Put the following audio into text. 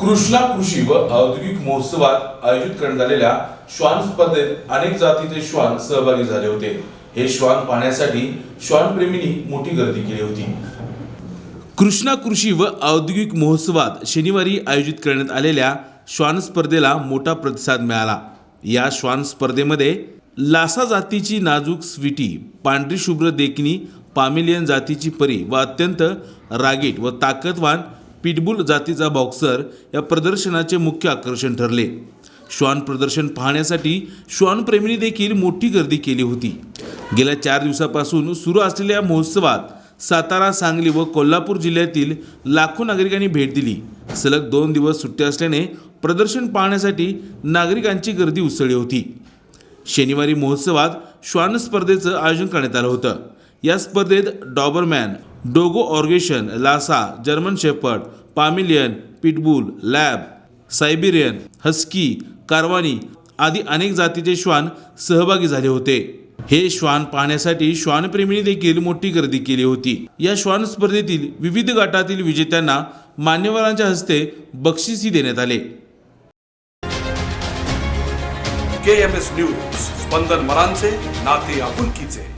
कृष्णा कृषी व औद्योगिक महोत्सवात आयोजित करण्यात आलेल्या श्वान स्पर्धेत अनेक जातीचे श्वान सहभागी झाले होते. हे श्वान पाहण्यासाठी श्वानप्रेमींनी मोठी गर्दी केली होती. कृष्णा कृषी व औद्योगिक महोत्सवात शनिवारी आयोजित करण्यात आलेल्या श्वान स्पर्धेला मोठा प्रतिसाद मिळाला. या श्वान स्पर्धेमध्ये लासा जातीची नाजूक स्वीटी पांढरी शुभ्र देखणी पामेलियन जातीची परी व अत्यंत रागीट व ताकदवान पिटबुल जातीचा बॉक्सर या प्रदर्शनाचे मुख्य आकर्षण ठरले. श्वान प्रदर्शन पाहण्यासाठी श्वानप्रेमींनी देखील मोठी गर्दी केली होती. गेल्या चार दिवसापासून सुरू असलेल्या महोत्सवात सातारा सांगली व कोल्हापूर जिल्ह्यातील लाखो नागरिकांनी भेट दिली. सलग दोन दिवस सुट्टी असल्याने प्रदर्शन पाहण्यासाठी नागरिकांची गर्दी उसळली होती. शनिवारी महोत्सवात श्वान स्पर्धेचं आयोजन करण्यात आलं होतं. या स्पर्धेत Dobermann डोगो ऑर्गेशन Lhasa German shepherd Pomeranian pitbull lab Siberian husky Karwani आदी अनेक जातीचे श्वान सहभागी झाले होते. हे श्वान पाहण्यासाठी श्वानप्रेमींनी देखील मोठी गर्दी केली होती. या श्वान स्पर्धेतील विविध गटातील विजेत्यांना मान्यवरांच्या हस्ते बक्षीसही देण्यात आले. के एम एस न्यूज स्पंदन मरांचे नाते आपुलकीचे.